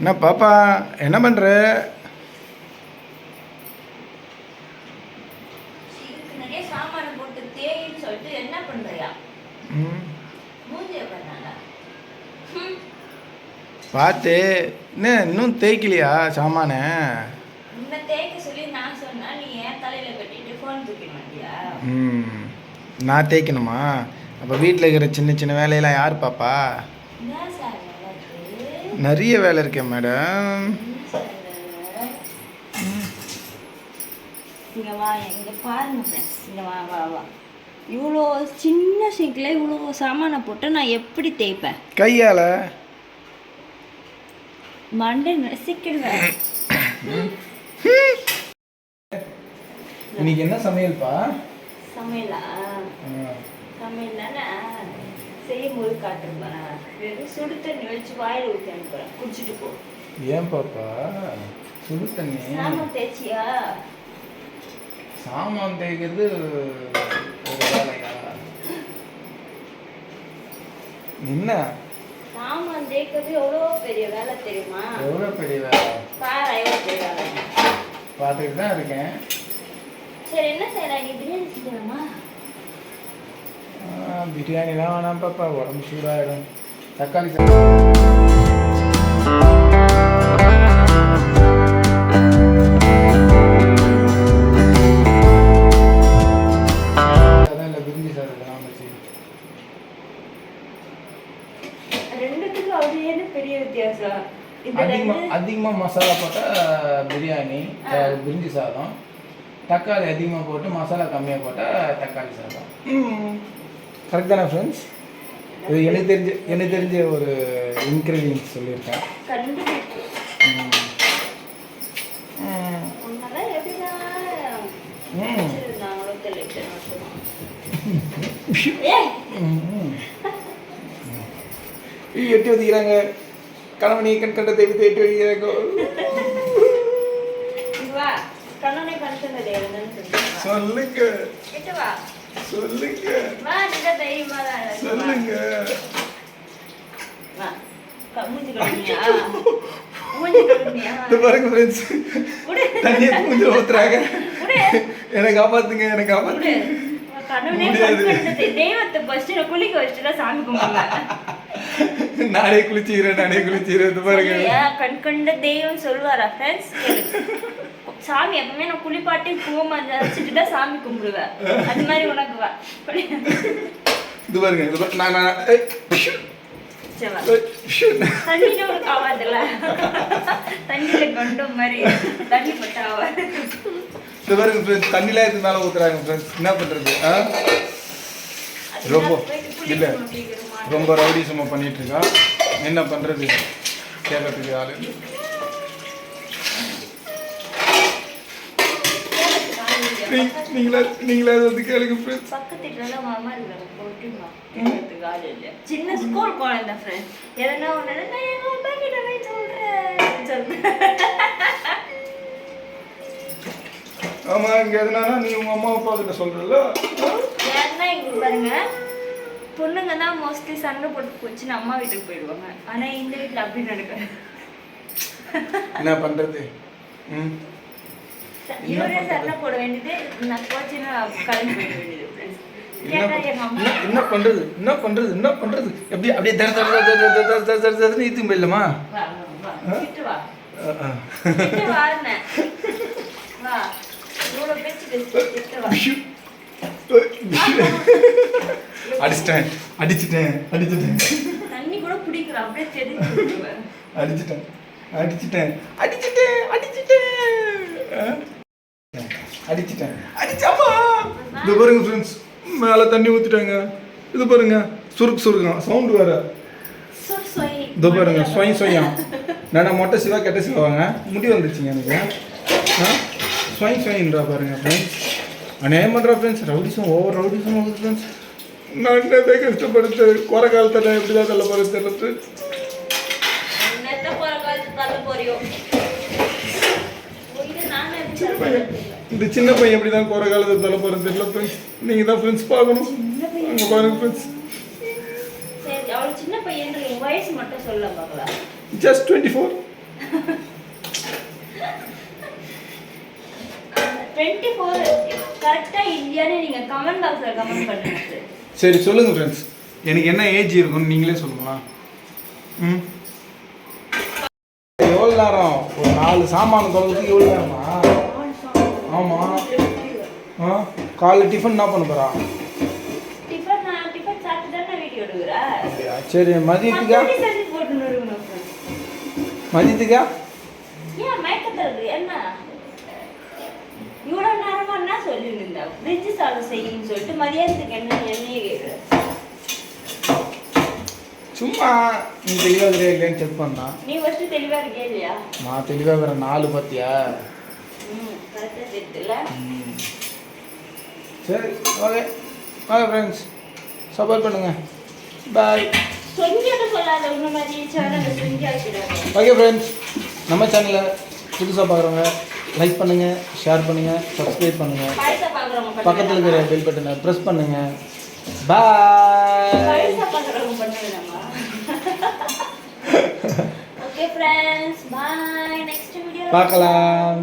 என்ன பாப்பா என்ன பண்ணுற பார்த்து என்ன இன்னும் தேய்க்கலையா சாமான? நான் தேய்க்கணுமா? அப்போ வீட்டில் இருக்கிற சின்ன சின்ன வேலையெல்லாம் யார் பாப்பா? நிறைய வேலை இருக்கேன் மேடம்? இங்க வா இங்க பாருங்க ஃப்ரெண்ட்ஸ் இங்க வா வா வா. இவ்வளோ சின்ன சிங்கில் இவ்வளோ சாமானை போட்டு நான் எப்படி தேய்ப்பேன்? கையால்? மண்டை நசிக்கிடுவேன். இன்னைக்கு என்ன சமையல்ப்பா சமையலா? சமையல்னா செய்யும் போது காட்டுறேன். சுடு தண்ணி வச்சு வாயில் ஊற்றி அனுப்புறேன். குடிச்சிட்டு போ. ஏன் பாப்பா? சுடு தண்ணி. சாமான் தேய்ச்சியா? சாமான் தேய்க்கிறது ஒரு வேலையா? என்ன? சாமான் தேய்க்கிறது எவ்வளோ பெரிய வேலை தெரியுமா? எவ்வளோ பெரிய வேலை? பாரு எவ்வளோ பெரிய வேலை. பார்த்துக்கிட்டு தான் இருக்கேன். சரி என்ன செய்யலாம் நீ பிரியாணி செஞ்சிடலாமா ஆ, பிரியாணிலாம் வேணாம் பாப்பா உடம்பு சூடாகிடும் தக்காளி அதிகமாக அதிகமாக மசாலா போட்டால் பிரியாணி பிரிஞ்சி சாதம் தக்காளி அதிகமாக போட்டு மசாலா கம்மியாக போட்டால் தக்காளி சாதம் கரெக்ட் தானே ஃப்ரெண்ட்ஸ் இது எனக்கு தெரிஞ்ச எனக்கு தெரிஞ்ச ஒரு இன்க்ரீடியன்ஸ் சொல்லியிருக்கேன் கண்டுபிடிப்பு ம். ம். உன்னெல்லாம் எப்படின்னா ம். வச்சிருந்தாங்களோ மூஞ்சி கழுவுனியா? இது பாருங்க ஃப்ரெண்ட்ஸ் தண்ணியை மூஞ்சில ஊத்துறாங்க. என்னை காப்பாத்துங்க என்னை காப்பாத்துங்க. தெய்வத்தை ஃபர்ஸ்ட் குளிக்க வச்சுட்டு சாமி கும்பிடுங்க நானே குளிச்சுக்கிறேன் நானே குளிச்சுக்கிறேன். பாருங்க. கண் கண்ட தெய்வம் சொல்லுவாரா ஃப்ரெண்ட்ஸ் சாமி எப்பவுமே நான் குளிப்பாட்டி பூமா வச்சுட்டு தான் சாமி கும்பிடுவேன். அது மாதிரி குளி. இது பாருங்க இது. நான். தண்ணியில உனக்கு ஆகாதுல்ல தண்ணியில கண்டம் மாதிரி தண்ணி பட்டா ஆகாது இது பாருங்க ஃப்ரெண்ட்ஸ் தண்ணிலாம் இது மேலே ஊத்துறாங்க ஃப்ரெண்ட்ஸ் என்ன பண்றது ரொம்ப இல்ல ரொம்ப ரவுடிசமா பண்ணிட்டு இருக்கா? என்ன பண்றது? கேட்கறதுக்கு ஆளு இல்ல. நீ- நீங்களா நீங்களா வந்து கேளுங்க ஃப்ரெண்ட்ஸ் பக்கத்து வீட்டுல மாமா இருக்காங்க போட்டுமா. கேட்கறதுக்கு ஆள் இல்லை சின்ன ஸ்கூல் குழந்தை ஃப்ரெண்ட் எதனா ஒன்று நான் எங்க அப்பா கிட்ட போய் ஆமா இங்க நீ உங்க அம்மா அப்பா கிட்ட சொல்றல ஏன்னா இங்க பாருங்க. பொண்ணுங்க தான் மோஸ்ட்லி சண்டை போட்டு போச்சுன்னு அம்மா வீட்டுக்கு போயிடுவாங்க. ஆனா இந்த வீட்டுல அப்படி நடக்காது. என்ன பண்றது? ம். இவரே சண்டை போட வேண்டியது? நான் போச்சுன்னா கிளம்பி போயிட வேண்டியது friends. என்ன பண்றது? என்ன பண்றது? என்ன பண்றது? எப்படி அப்படியே தர தர தர தர தர தர தர தர தர இழுத்துக்கு போயிடலாமா. அடிச்சிட்டேன். அடிச்சிட்டேன். அடிச்சிட்டேன். தண்ணி கூட பிடிக்கிறோம் அப்படியே தெரிஞ்சு விட்டுருவேன். அடிச்சிட்டேன். அடிச்சிட்டேன். அடிச்சிட்டேன். அடிச்சிட்டேன். அஹ். அடிச்சிட்டேன் அடிச்சாமா இது பாருங்க ஃப்ரெண்ட்ஸ் மேலே தண்ணி ஊற்றிட்டாங்க இது பாருங்க. சுருக்கு சுருக்கம் சவுண்டு வேற. இதோ பாருங்க சொய் சொய்யம் நான் மொட்டை சிவா கெட்ட சிவாங்க முடி வந்துருச்சுங்க எனக்கு. ஆ? சொய் சொயின்றா பாருங்க ஃப்ரெண்ட்ஸ் அநேகம் பண்ணுறா ஃப்ரெண்ட்ஸ் ரவுடிசம் ஓவர் ரவுடிசம் ஆகுது ஃப்ரெண்ட்ஸ் நான் என்னத்தை கஷ்டப்படுத்து? குறை காலத்தில் நான் எப்படி தான் தள்ள போகிறது தெரியல ஃப்ரெண்ட்ஸ் தள்ள போறியோ? இந்த சின்ன பையன் எப்படி தான் போகிற காலத்தை தலை போகிறது தெரியல ஃப்ரெண்ட்ஸ் நீங்கள் தான் ஃப்ரெண்ட்ஸ் பார்க்கணும் அங்கே பாருங்க ஃப்ரெண்ட்ஸ் சின்ன பையன் வயசு மட்டும் சொல்ல பார்க்கலாம். Just twenty four twenty four கரெக்டாக இல்லையான்னு நீங்கள் கமெண்ட் பாக்ஸில் கமெண்ட் பண்ணுங்க. சரி சொல்லுங்கள் ஃப்ரெண்ட்ஸ் எனக்கு என்ன ஏஜ் இருக்கும்னு நீங்களே சொல்லுங்களா ம்? எவ்வளோ நேரம்? ஒரு நாலு சாமான் தொடர்றதுக்கு எவ்வளோ நேரமா? ஆமாம் ஆ? காலைல டிஃபன் என்ன பண்ண போகிறா சரி மதியத்துக்கா. மதியத்துக்கா? இவ்வளோ நேரமா என்ன சொல்லிட்டு இருந்தா? சாதம் செய்யணும்னு சொல்லிட்டு மதியானத்துக்கு என்ன என்னையே கேட்குறேன் சும்மா நீ தெளிவாக இல்லையான்னு செக் பண்ணா. நீ ஃபஸ்ட்டு தெளிவாக இருக்கே இல்லையா? நான் தெளிவாக இருக்கிற நாலு பார்த்தியா சரி ஓகே ஓகே ஃப்ரெண்ட்ஸ் சப்போர்ட் பண்ணுங்கள் பாய் ஓகே ஃப்ரெண்ட்ஸ் நம்ம சேனலை புதுசாக பார்க்குறவங்க லைக் பண்ணுங்கள் ஷேர் பண்ணுங்கள் சப்ஸ்கிரைப் பண்ணுங்கள் பக்கத்தில் இருக்கிற பெல் பட்டனை ப்ரெஸ் பண்ணுங்கள் பாய் பார்க்கலாம்.